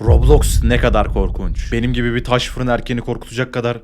Roblox ne kadar korkunç. Benim gibi bir taş fırın erkeğini korkutacak kadar...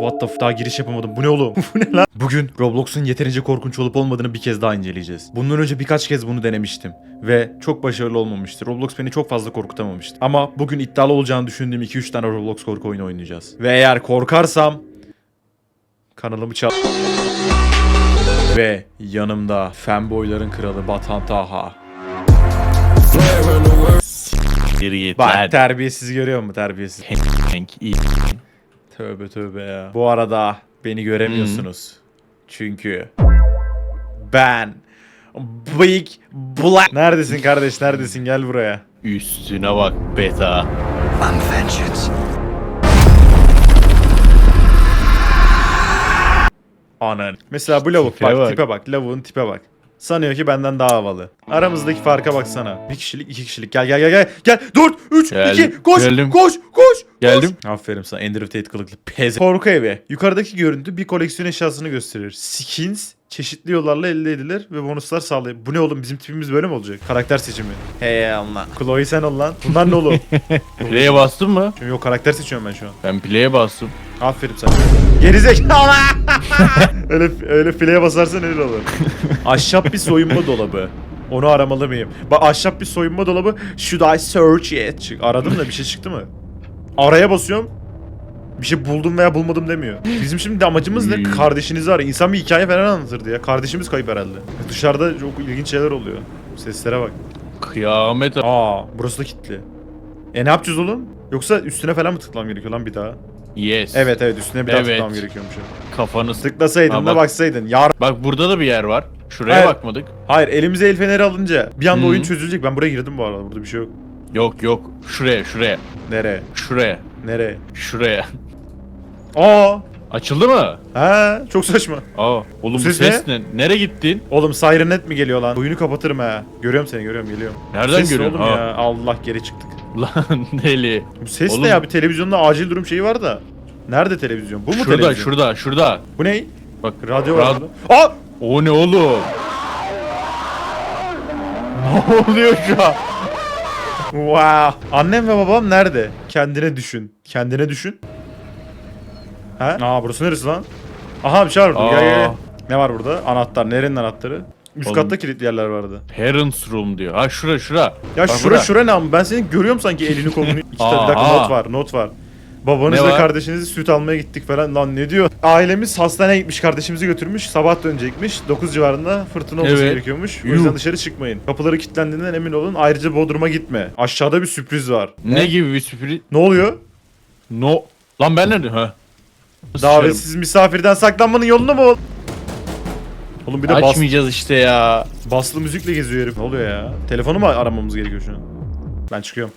What the f- daha giriş yapamadım. Bu ne oğlum? Bu ne lan? Bugün Roblox'un yeterince korkunç olup olmadığını bir kez daha inceleyeceğiz. Bundan önce birkaç kez bunu denemiştim. Ve çok başarılı olmamıştı. Roblox beni çok fazla korkutamamıştı. Ama bugün iddialı olacağını düşündüğüm 2-3 tane Roblox korku oyunu oynayacağız. Ve eğer korkarsam... Kanalımı çal... Ve yanımda fanboyların kralı Batan Taha. Geri git Bak terbiyesiz görüyor musun terbiyesiz? Tövbe tövbe ya. Bu arada beni göremiyorsunuz. Çünkü ben Big Black. Neredesin kardeş neredesin gel buraya. Üstüne bak beta. I'm vengeance. Anan. Mesela bu lavuk Tipe bak, bak. tipe bak lavuğun tipe bak. Sanıyor ki benden daha havalı. Aramızdaki farka baksana. Bir kişilik iki kişilik. Gel gel gel gel. Gel 4 3 Geldim, 2 koş geldim. koş koş. Geldim. koş. Aferin sana Andrew Tate kılıklı pez. Korku evi. Yukarıdaki görüntü bir koleksiyon eşyasını gösterir. Skins çeşitli yollarla elde edilir ve bonuslar sağlayır. Bu ne oğlum bizim tipimiz böyle mi olacak? Karakter seçimi. Hey Allah. Chloe sen ol lan. Bunlar ne oğlum? Play'e bastın mı? Yok karakter seçiyorum ben şu an. Ben play'e bastım. Aferin sana. Gerizekalı. öyle öyle fileye basarsan öyle olur. ahşap bir soyunma dolabı. Onu aramalı mıyım? Bak ahşap bir soyunma dolabı. Should I search it? Çık. Aradım da bir şey çıktı mı? Araya basıyorum. Bir şey buldum veya bulmadım demiyor. Bizim şimdi amacımız ne? Hmm. Kardeşinizi arayın. İnsan bir hikaye falan anlatırdı ya. Kardeşimiz kayıp herhalde. Dışarıda çok ilginç şeyler oluyor. Seslere bak. Kıyamet. Aa, burası da kilitli. E ne yapacağız oğlum? Yoksa üstüne falan mı tıklamam gerekiyor lan bir daha? Yes. Evet evet üstüne bir daha Evet. tıklamam gerekiyormuş. Kafanı sık. Tıklasaydın Ha, da bak. baksaydın. Yar Bak burada da bir yer var. Şuraya Evet. bakmadık. Hayır elimize el feneri alınca bir anda Hı. oyun çözülecek. Ben buraya girdim bu arada. Burada bir şey yok. Yok yok. Şuraya şuraya. Nereye? Şuraya. Nereye? Şuraya. Aa! Açıldı mı? Ha, çok saçma. Aa. Oğlum bu Ses ne? Nereye gittin? Oğlum Sirenet mi geliyor lan? Oyunu kapatırım ha. Görüyorum seni, görüyorum, geliyorum. Nereden ses görüyorsun? oğlum Ha. ya? Allah geri çıktık. Lan deli. Bu ses Oğlum- ne ya? Bir televizyonda acil durum şeyi var da. Nerede televizyon? Bu mu Şurada televizyon? şurada şurada. Bu ne? Bak Radyo var Rad- burada. Aa! O ne oğlum? ne oluyor şu an? Wow. Annem ve babam nerede? Kendine düşün. Kendine düşün. Ha? Aa burası neresi lan? Aha bir şey var burada. Gel gel. gel. Aa. Ne var burada? Anahtar. Nerenin anahtarı? Üst Oğlum. katta kilitli yerler vardı. Parents room diyor. Ha şura şura. Ya Bak şura bura. şura ne ama ben seni görüyorum sanki elini kolunu. İki tane bir dakika Aha. not var not var. Babanız Ne ve var? kardeşinizi süt almaya gittik falan. Lan ne diyor? Ailemiz hastaneye gitmiş kardeşimizi götürmüş. Sabah dönecekmiş. 9 civarında fırtına olması Evet. gerekiyormuş. O Yuh. yüzden dışarı çıkmayın. Kapıları kilitlendiğinden emin olun. Ayrıca Bodrum'a gitme. Aşağıda bir sürpriz var. Ne gibi bir sürpriz? Ne oluyor? No. Lan ben nerede? Ha. Davetsiz misafirden saklanmanın yolunu mu? Oğlum bir de bas, Açmayacağız işte ya. baslı müzikle geziyor herif. Ne oluyor ya? Telefonu mu aramamız gerekiyor şu an? Ben çıkıyorum.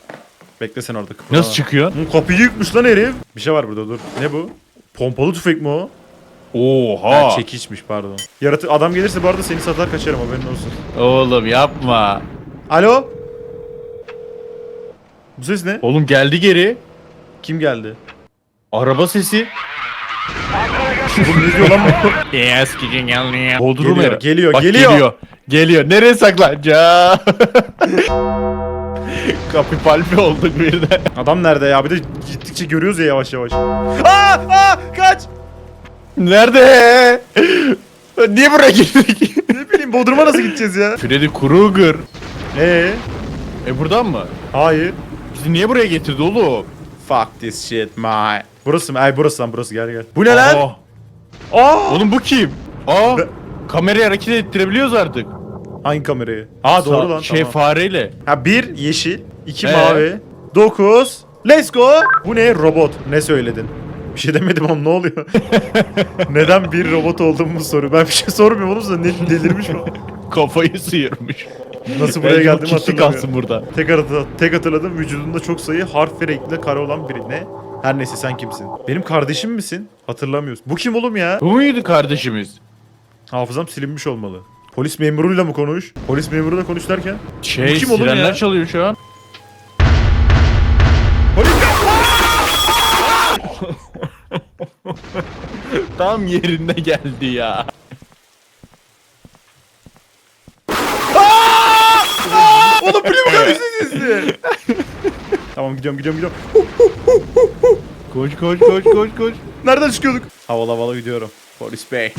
Bekle sen orada. kıpırdama. Nasıl çıkıyor? Hı, kapıyı yıkmış lan herif. Bir şey var burada dur. Ne bu? Pompalı tüfek mi o? Oha. Ha, çekiçmiş pardon. Yaratı adam gelirse bu arada seni satar kaçarım haberin olsun. Oğlum yapma. Alo? Bu ses ne? Oğlum geldi geri. Kim geldi? Araba sesi. Oğlum ne diyor lan bu? Yes kicking. Bodrum Geliyor, geliyor, Bak, geliyor. geliyor. Geliyor. Nereye saklanacağım? Kapı palpi olduk birden. Adam nerede ya? Bir de gittikçe görüyoruz ya yavaş yavaş. Aa! Aa! Kaç! Nerede? Niye buraya girdik? Ne bileyim Bodrum'a nasıl gideceğiz ya? Freddy Krueger. Ee? E buradan mı? Hayır. Bizi niye buraya getirdi oğlum? Fuck this shit my. Burası mı? Ay burası lan burası gel gel. Bu ne lan? Aa, Aa! Oğlum bu kim? Aa, Be- kamerayı hareket ettirebiliyoruz artık. Hangi kamerayı? Aa doğru Sa- lan Şey tamam. fareyle. Ha bir yeşil, iki Ee? mavi, dokuz. Let's go. Bu ne? Robot. Ne söyledin? Bir şey demedim ama ne oluyor? Neden bir robot olduğumu soruyor. Ben bir şey sormuyorum oğlum. Ne delirmiş mi? Kafayı sıyırmış. Nasıl buraya Bence bu geldiğimi hatırlamıyorum. kalsın burada. Tek, tek hatırladım vücudunda çok sayı harf ve renkli kare olan biri. Ne? Her neyse sen kimsin? Benim kardeşim misin? Hatırlamıyorsun. Bu kim oğlum ya? Bu muydu kardeşimiz? Hafızam silinmiş olmalı. Polis memuruyla mı konuş? Polis memuruyla konuş derken? Şey Bu kim oğlum sirenler ya? çalıyor şu an. Polis Tam yerinde geldi ya. Oğlum kadar yüksek sesli? tamam gidiyorum gidiyorum gidiyorum. Koş koş koş koş koş. Nereden çıkıyorduk? Havalı havalı gidiyorum. Polis bey.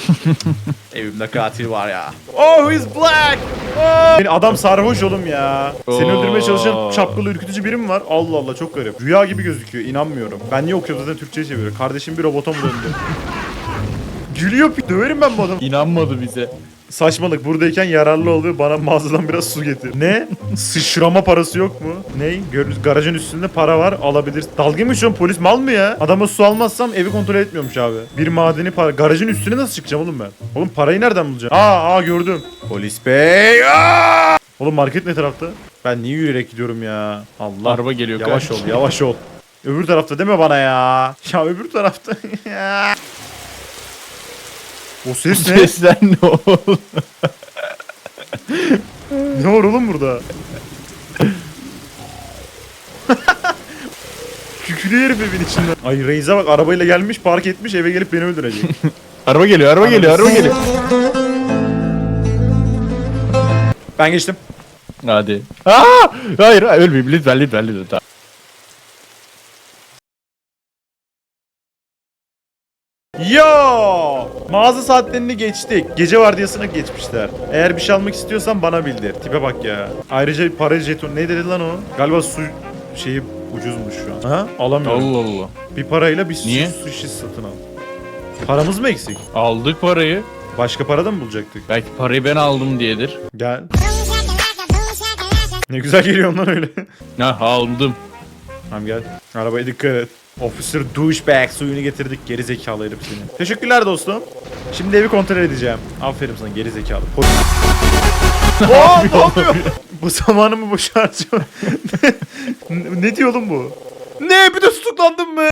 Evimde katil var ya. Oh he's black. Oh. Adam sarhoş oğlum ya. Seni Oo. öldürmeye çalışan şapkalı ürkütücü biri mi var? Allah Allah çok garip. Rüya gibi gözüküyor inanmıyorum. Ben niye okuyorum zaten Türkçe'ye çeviriyor. Kardeşim bir robota mı döndü? Gülüyor döverim ben bu adamı. İnanmadı bize. Saçmalık buradayken yararlı oluyor bana mağazadan biraz su getir. Ne? Sıçrama parası yok mu? Ne? Gör, garajın üstünde para var alabilirsin. Dalga mı geçiyorsun polis mal mı ya? Adama su almazsam evi kontrol etmiyormuş abi. Bir madeni para. Garajın üstüne nasıl çıkacağım oğlum ben? Oğlum parayı nereden bulacağım? Aa aa gördüm. Polis bey. Aa! Oğlum market ne tarafta? Ben niye yürüyerek gidiyorum ya? Allah. Araba geliyor Yavaş ol yavaş ol. Öbür tarafta deme bana ya. Ya öbür tarafta. O ses ne? Sesler ne oldu? Ne var oğlum burada? Kükürüyor herif evin içinden. Ay Reis'e bak arabayla gelmiş park etmiş eve gelip beni öldürecek. Araba geliyor araba geliyor araba geliyor. ben geçtim. Hadi. Aa! Hayır hayır, ölmeyeyim lütfen lütfen lütfen. Yo! Mağaza saatlerini geçtik. Gece vardiyasına geçmişler. Eğer bir şey almak istiyorsan bana bildir. Tipe bak ya. Ayrıca para jeton ne dedi lan o? Galiba su şeyi ucuzmuş şu an. Ha? Alamıyorum. Allah Allah. Bir parayla bir su, Niye? su şişesi satın al. Paramız mı eksik? Aldık parayı. Başka para da mı bulacaktık? Belki parayı ben aldım diyedir. Gel. Ne güzel geliyor lan öyle. Ha aldım. Tamam gel. Arabaya dikkat et. Officer douchebag suyunu getirdik geri zekalı herif seni. Teşekkürler dostum. Şimdi evi kontrol edeceğim. Aferin sana geri zekalı. Polis. Oo, ne yapıyor? bu zamanımı boş harcama. ne, ne diyor oğlum bu? Ne bir de tutuklandın mı?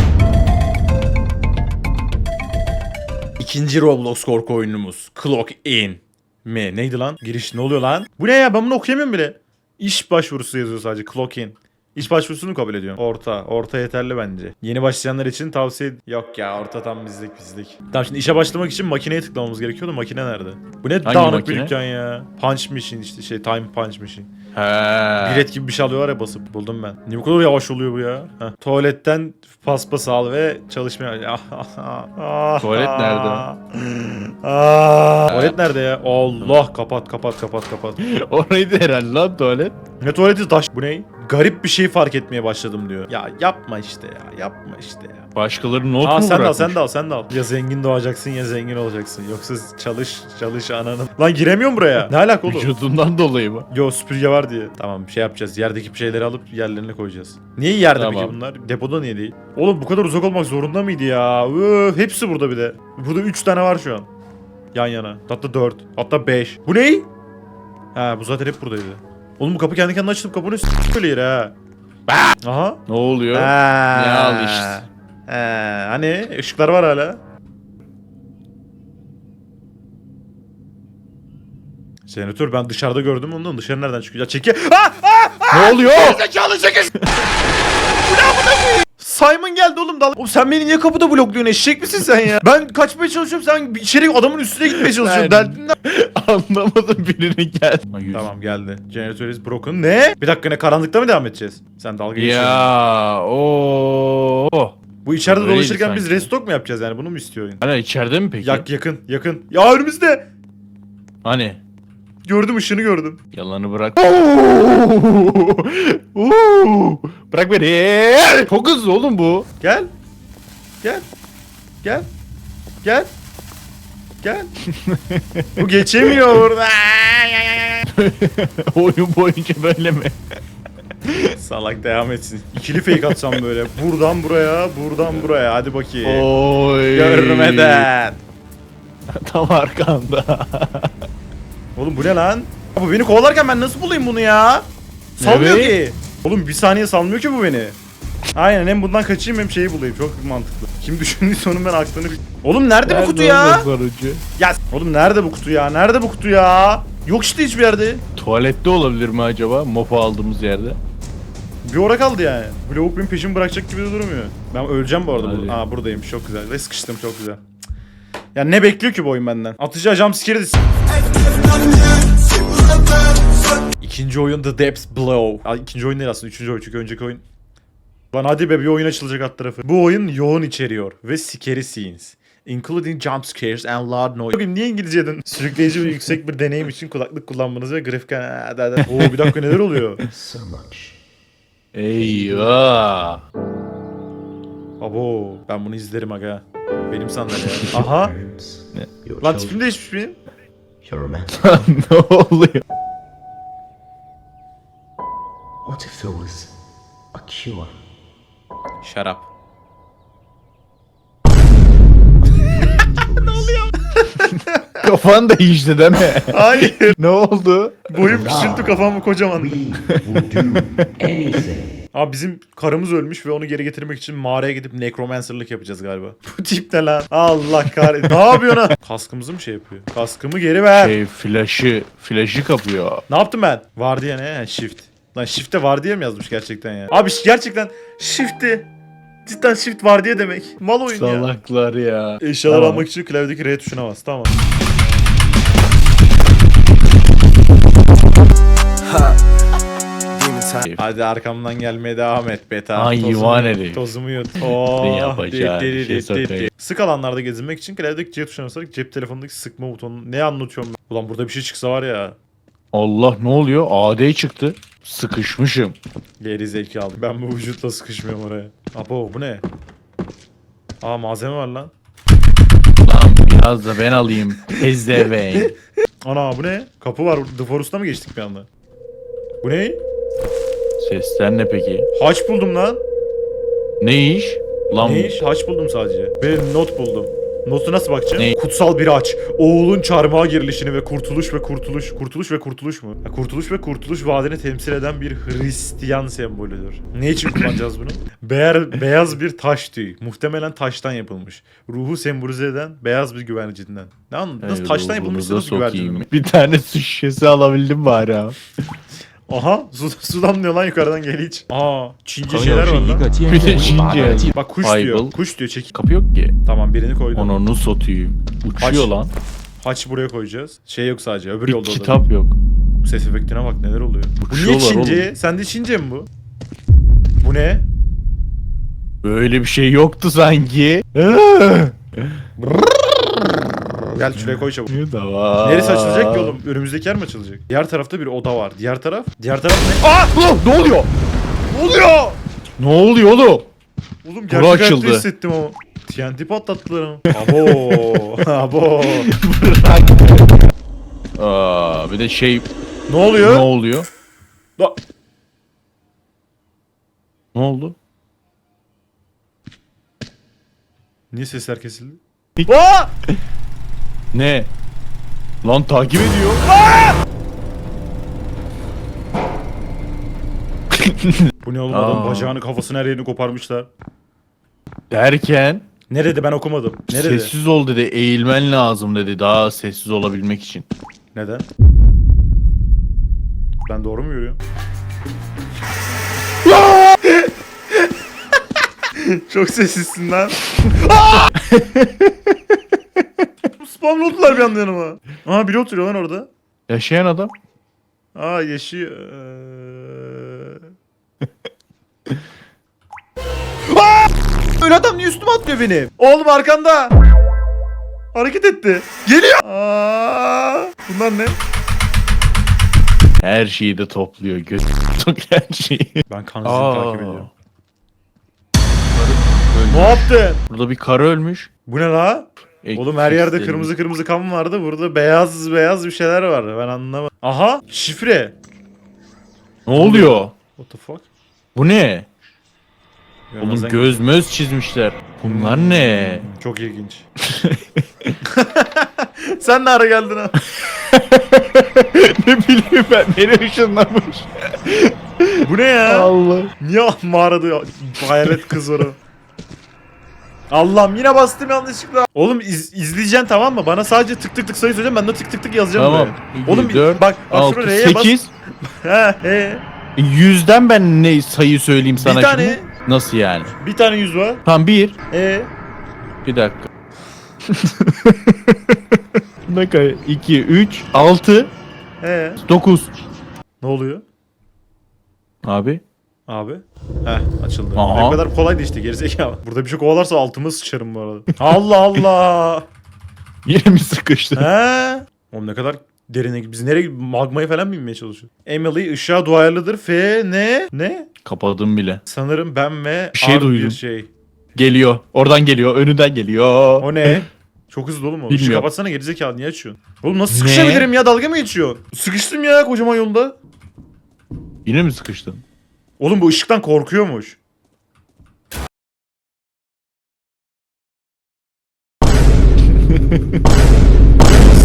İkinci Roblox korku oyunumuz. Clock In. Mi? Neydi lan? Giriş ne oluyor lan? Bu ne ya? Ben bunu okuyamıyorum bile. İş başvurusu yazıyor sadece. Clock In. İş başvurusunu kabul ediyorum. Orta. Orta yeterli bence. Yeni başlayanlar için tavsiye... Yok ya orta tam bizlik bizlik. Tamam şimdi işe başlamak için makineye tıklamamız gerekiyordu. Makine nerede? Bu ne dağınık bir makine? dükkan ya. Punch machine işte şey time punch machine. He. Bilet gibi bir şey alıyorlar ya basıp buldum ben. Niye bu kadar yavaş oluyor bu ya? Heh. Tuvaletten paspas al ve çalışmaya... Tuvalet nerede? Aa, tuvalet nerede ya? Allah kapat kapat kapat kapat. Oraydı herhalde lan tuvalet. Ne tuvaleti taş? Bu ne? Garip bir şey fark etmeye başladım diyor. Ya yapma işte ya yapma işte ya. Başkaları not Aa mu sen de al bırakmış? sen de al sen de al. Ya zengin doğacaksın ya zengin olacaksın. Yoksa çalış çalış ananın. Lan giremiyorum buraya. Ne alaka oğlum? Vücudundan dolayı mı? Yo süpürge var diye. Tamam bir şey yapacağız. Yerdeki bir şeyleri alıp yerlerine koyacağız. Niye yerde Tamam. peki bunlar? Depoda niye değil? Oğlum bu kadar uzak olmak zorunda mıydı ya? Öf, hepsi burada bir de. Burada 3 tane var şu an. Yan yana. Hatta 4. Hatta 5. Bu ne? Ha bu zaten hep buradaydı. Oğlum bu kapı kendi kendine açılıp kapının üstüne böyle yere ha. Aha. Ne oluyor? Ha. Ne al işte. Ha, hani ışıklar var hala. Jeneratör ben dışarıda gördüm ondan dışarı nereden çıkıyor? Ya çeki. Ah! Ne oluyor? Zekalı çekiş. Simon geldi oğlum dal. Oğlum sen beni niye kapıda blokluyorsun eşek misin sen ya? Ben kaçmaya çalışıyorum sen içeri adamın üstüne gitmeye çalışıyorsun. Ben- Derdin ne? Anlamadım birini geldi. Tamam geldi. Jeneratör is broken. Ne? Bir dakika ne karanlıkta mı devam edeceğiz? Sen dalga geçiyorsun. Ya o. Bu içeride Öyleydi dolaşırken biz sanki. restock mu yapacağız yani bunu mu istiyor oyun? Hala içeride mi peki? Yak yakın yakın. Ya önümüzde. Hani? Gördüm ışığını gördüm. Yalanı bırak. bırak beni. Çok hızlı oğlum bu. Gel. Gel. Gel. Gel. Gel. Bu geçemiyor burada. Oyun boyunca böyle mi? Salak devam etsin. İkili fake atsam böyle. Buradan buraya, buradan buraya. Hadi bakayım. Oy. Görmeden. Tam arkanda. Oğlum bu ne lan? Bu beni kovalarken ben nasıl bulayım bunu ya? Salmıyor Evet. ki. Oğlum bir saniye salmıyor ki bu beni. Aynen hem bundan kaçayım hem şeyi bulayım. Çok mantıklı. Kim düşündüyse onun ben aklını... Oğlum nerede, bu kutu ya? Ya oğlum nerede bu kutu ya? Nerede bu kutu ya? Yok işte hiçbir yerde. Tuvalette olabilir mi acaba? Mopa aldığımız yerde. Bir ora kaldı yani. Lavuk benim peşimi bırakacak gibi de durmuyor. Ben öleceğim bu arada. Hadi. Aa buradayım çok güzel. Ve sıkıştım çok güzel. Ya ne bekliyor ki bu oyun benden? Atıcı ajam sikeri de İkinci oyun The Depths Below. Aa, ikinci oyun değil aslında. Üçüncü oyun. Çünkü önceki oyun... Lan hadi be bir oyun açılacak alt tarafı. Bu oyun yoğun içeriyor ve scary scenes. Including jump scares and loud noise. Bugün niye İngilizce dedin? Sürükleyici ve yüksek bir deneyim için kulaklık kullanmanızı ve grafik... Oo bir dakika neler oluyor? So much. Eyvah. Abo ben bunu izlerim aga. Benim sandalye. Aha. Lan tipim değişmiş benim. your romantic. ne oluyor? What if there was a cure? Şarap. Kafan değişti değil mi? Hayır. ne oldu? Boyum küçültü kafam kocaman. We will do anything. Abi bizim karımız ölmüş ve onu geri getirmek için mağaraya gidip necromancerlık yapacağız galiba. Bu tip ne lan? Allah kahretsin. ne yapıyorsun ha? Kaskımızı mı şey yapıyor? Kaskımı geri ver. Şey flaşı, flaşı kapıyor. Ne yaptım ben? Vardiya ne? Ha, shift. Lan shift'e vardiya mı yazmış gerçekten ya? Abi gerçekten shift'i. Cidden shift vardiya demek. Mal oyun ya. Salaklar ya. Eşyalar Tamam. almak için klavyedeki R tuşuna bas. Tamam. Hadi arkamdan gelmeye devam et beta. Ay, yuvan herif. Tozumu yut. Oo, Ne bir şey. Sık alanlarda gezinmek için klavyedeki C tuşuna basarak cep telefonundaki sıkma butonu. Ne anlatıyorum ben? Ulan burada bir şey çıksa var ya. Allah ne oluyor? AD çıktı. Sıkışmışım. Geri zekalı. Ben bu vücutla sıkışmıyorum oraya. Apo bu ne? Aa malzeme var lan. Lan biraz da ben alayım. Ezdeveyn. Ana bu ne? Kapı var. The Forest'a mı geçtik bir anda? Bu ne? Sesler ne peki? Haç buldum lan. Ne iş? Lan Ne iş? Haç buldum sadece. Bir not buldum. Notu nasıl bakacağım? Ne? Kutsal bir haç. Oğulun çarmıha girilişini ve kurtuluş ve kurtuluş. Kurtuluş ve kurtuluş mu? Ha, kurtuluş ve kurtuluş vaadini temsil eden bir Hristiyan sembolüdür. Ne için kullanacağız bunu? Beyaz, beyaz bir taş tüy. Muhtemelen taştan yapılmış. Ruhu sembolize eden beyaz bir güvercinden. Ne anladın? Nasıl taştan yapılmışsa nasıl güvercin? Bir tane su şişesi alabildim bari abi. Aha su, su damlıyor lan yukarıdan gel hiç. Aa Çince şeyler var lan. Bak kuş diyor. Kuş diyor çek. Kapı yok ki. Tamam birini koydum. Onu satayım. Uçuyor lan. Haç buraya koyacağız. Şey yok sadece öbür yolda. da. kitap yok. Ses efektine bak neler oluyor. Bu niye Uçuyorlar Çince? oğlum. Sende Çince mi bu? Bu ne? Böyle bir şey yoktu sanki. Gel şuraya koy çabuk. da var. Neresi açılacak ki oğlum? Önümüzdeki yer mi açılacak? Diğer tarafta bir oda var. Diğer taraf? Diğer taraf ne? Aa! ne oluyor? Ne oluyor? Ne oluyor oğlum? Oğlum Bura gerçek hayatta açıldı. hissettim ama. TNT patlattılar ama. Abo. Abo. Aa, bir de şey Ne oluyor? ne oluyor? Da- Ne oldu? Niye sesler kesildi? Aa! Ne? Lan takip ediyor. Bu ne oğlum adam Aa. bacağını kafasını her yerini koparmışlar. Derken Nerede ben okumadım. Nerede? sessiz ol dedi. Eğilmen lazım dedi. Daha sessiz olabilmek için. Neden? Ben doğru mu görüyorum? Çok sessizsin lan. Spamladılar bir anda yanıma. Aa biri oturuyor lan orada. Yaşayan adam. Aa yaşıyor. Aa! Öyle adam niye üstüme atlıyor benim? Oğlum arkanda. Hareket etti. Geliyor. Aa! Bunlar ne? Her şeyi de topluyor. Göz her şeyi. Ben Aa. takip ediyorum. Ne yaptın? Burada bir karı ölmüş. Bu ne la? Ek- Oğlum her yerde seslerini- kırmızı kırmızı kan vardı. Burada beyaz beyaz bir şeyler var. Ben anlamadım. Aha şifre. Ne oluyor? What the fuck? Bu ne? Oğlum Görmezden- göz möz çizmişler. Bunlar ne? Çok ilginç. Sen ne ara geldin ha? ne bileyim ben. Beni ışınlamış. Bu ne ya? Allah. Niye mağarada hayalet kız var o? Allah'ım yine bastım yanlışlıkla. Oğlum iz, izleyeceksin tamam mı? Bana sadece tık tık tık sayı söyleyeceğim ben de tık tık tık yazacağım Tamam. buraya. Oğlum bir- 4, bak bak 6, şuraya R'ye bas. 8. He he. Yüzden ben ne sayı söyleyeyim sana tane. şimdi? Nasıl yani? Bir tane yüz var. Tam bir. E Bir dakika. ne kadar? 2, 3, 6, he. 9. Ne oluyor? Abi. Abi. Heh açıldı. Aha. Ne kadar kolaydı işte gerizekalı. Burada bir şey kovalarsa altıma sıçarım bu arada. Allah Allah. Yine mi sıkıştı? He? Oğlum ne kadar derine biz nereye magmaya falan mı inmeye çalışıyoruz? Emily ışığa duyarlıdır. F ne? Ne? Kapadım bile. Sanırım ben ve Bir şey duydum. bir şey. Geliyor. Oradan geliyor. Önünden geliyor. O ne? Çok hızlı oğlum o. Işığı Bilmiyorum. kapatsana gerizekalı niye açıyorsun? Oğlum nasıl Ne? sıkışabilirim ya dalga mı geçiyorsun? Sıkıştım ya kocaman yolda. Yine mi sıkıştın? Oğlum bu ışıktan korkuyormuş.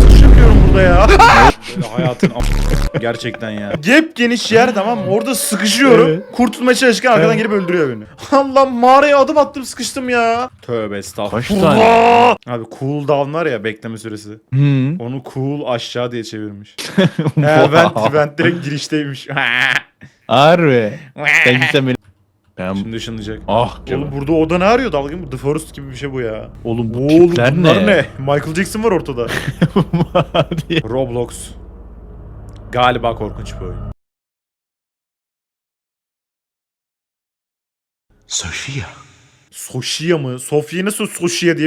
Sıkışamıyorum burada ya. Böyle hayatın am- gerçekten ya. Gep geniş yer tamam mı? Orada sıkışıyorum. Evet. Kurtulmaya çalışırken arkadan Evet. gelip öldürüyor beni. Allah mağaraya adım attım sıkıştım ya. Tövbe estağfurullah. Kaç tane? Abi cool down var ya bekleme süresi. Hı. Onu cool aşağı diye çevirmiş. He vent, vent direkt girişteymiş. Harbi. Sen gitsen beni... Ben... Şimdi ışınlayacak. Ah. Oğlum burada oda ne arıyor dalga mı? The Forest gibi bir şey bu ya. Oğlum bu Oğlum tipler bunlar ne? ne? Michael Jackson var ortada. Roblox. Galiba korkunç bir oyun. Sophia. Soşia mı? Sofya nasıl Soşia diye